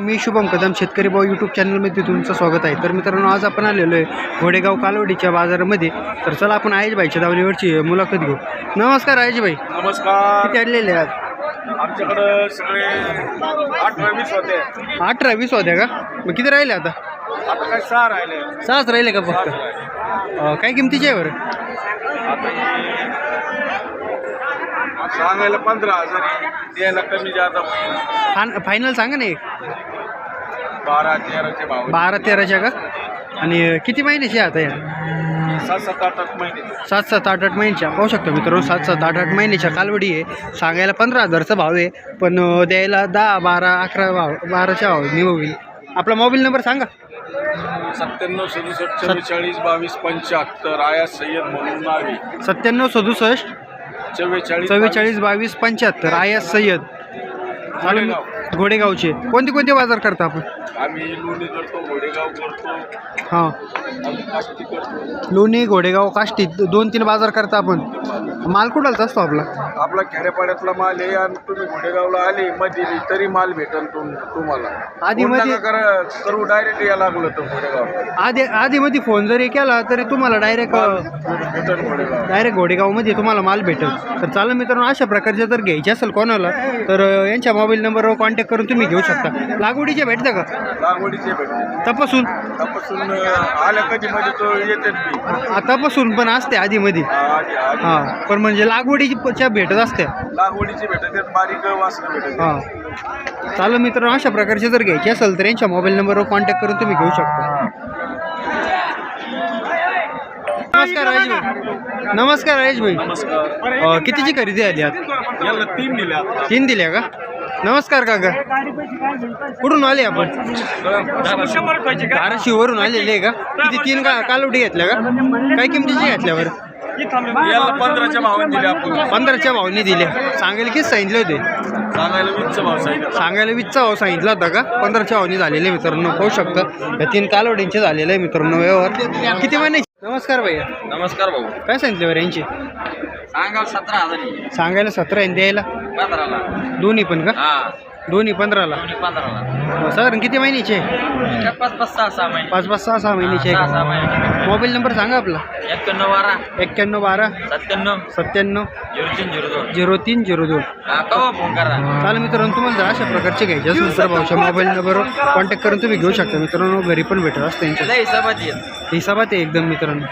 मी शुभम कदम शेतकरी भाऊ यूट्यूब चॅनलमध्ये तुमचं स्वागत आहे. तर मित्रांनो आज आपण आलेलो आहे घोडेगाव कालवडीच्या बाजारामध्ये. तर चला आपण आयज भाईच्या दावणीवरची मुलाखत घेऊ. नमस्कार आयज भाई. नमस्कार. किती आलेले आहेत आमच्याकडं सगळे अठरा वीस होते. अठरा वीस होत्या का? मग किती राहिले आता? आता काय सहा राहिले. सहाच राहिले का फक्त? अं, काय किमतीचे आहे बरं? सांगायला पंधरा हजार. द्यायला कमी जादा होईल. फान फायनल सांगा ना एक. बारा तेराचे भाव आहेत. बारा तेराच्या का? आणि किती महिन्याची आता या? सात सात आठ आठ महिने सात सात आठ आठ महिन्याच्या पाहू शकतो मित्रांनो सात सात आठ आठ महिन्याच्या कालवडी आहे. सांगायला पंधरा हजारचा भाव आहे पण द्यायला दहा बारा अकरा भाव बाराच्या भाव होईल आपला मोबाईल नंबर सांगा. सत्त्याण्णव सदुसष्ट चव्वेचाळीस बावीस पंच्याहत्तर आया सय्यद म्हणून नावे सत्त्याण्णव सदुसष्ट चव्वेचाळीस चव्वेचाळीस बावीस पंच्याहत्तर आयास सय्यद. घोडेगावचे. कोणते कोणते बाजार करता आपण? आम्ही लोणी करतो घोडेगाव करतो. हां. आम्ही काष्टी करतो. लोणी घोडेगाव काष्टी दोन तीन बाजार करता आपण. माल कुठालचा असतो आपला? आपला खेड्यापाड्यातला माल आहे आणि तुम्ही घोडेगावला आले मध्ये तरी माल भेटल तुम तुम्हाला. आधी फोन मध्ये- नका करा करू डायरेक्ट या लागलं तर घोडेगाव. आधी आधीमध्ये फोन जरी केला तरी तुम्हाला डायरेक्ट भेटल घोडेगाव. डायरेक्ट घोडेगावमध्ये तुम्हाला माल भेटेल. तर चालेल मित्रांनो अशा प्रकारचे जर घ्यायचे असेल कोणाला तर अं, यांच्या मोबाईल नंबरवर कॉन्टॅक्ट करून तुम्ही घेऊ शकता. लागवडीचे भेटतं का? लागवडीचे भेटते. तपासून? तपासून आल्या कधी मध्ये तो तपासून पण असते आधीमध्ये आधी आधी. हां पण म्हणजे लागवडीच्या भेटत असते. लागवडीचे भेटतात बारीक वासनं भेटत. हां. चालेल मित्रांनो अशा प्रकारचे जर घ्यायचे असेल तर यांच्या मोबाईल नंबरवर कॉन्टॅक्ट करून तुम्ही घेऊ शकता. नमस्कार राजेश भाई. नमस्कार राजेश भाई. नमस्कार. अं, कितीची खरेदी आली याला तीन दिल्या तीन दिल्या का? नमस्कार काका. कुठून आले आपण? धाराशिववरून आलेले आहे का? किती तीन का कालवडी घेतल्या का? काय किमतीची घेतल्या बरं? याला पंधराच्या भावाने दिले आपण. पंधराच्या भावनी दिल्या. सांगायला किती सांगितले होते? सांगायला वीसचा भाव सांगितलं. सांगायला वीसचा भाव सांगितला होता का? पंधराच्या भावनी झालेले मित्रांनो पाहू शकता. या तीन कालवडींचे झालेले मित्रांनो व्यवहार. किती महिने नमस्कार भैया नमस्कार भाऊ. काय सांगितले बरं यांचे? सांगाल सतरा हजार सांगायला सतरा आहे आणि द्यायला? पंधराला. दोन्ही पण का? हा. दोन्ही पंधराला? पंधराला. साधारण किती महिन्याचे? आहे? पाच पाच सहा सहा महिने. पाच पाच सहा सहा महिन्याचे आहे महिने. मोबाईल नंबर सांगा आपला. एक्क्याण्णव बारा. एक्क्याण्णव बारा. सत्त्याण्णव. सत्त्याण्णव. झिरो तीन झिरो दोन. झिरो तीन झिरो दोन. हा कवा फोन करा? चालेल मित्रांनो तुम्हाला जर अशा प्रकारचे घ्यायचे असेल तर भाऊच्या मोबाईल नंबरवर कॉन्टॅक्ट करून तुम्ही घेऊ शकता. मित्रांनो घरी पण भेटत असतं यांच्या लय हिसाबात येत हिसाबात आहे एकदम मित्रांनो.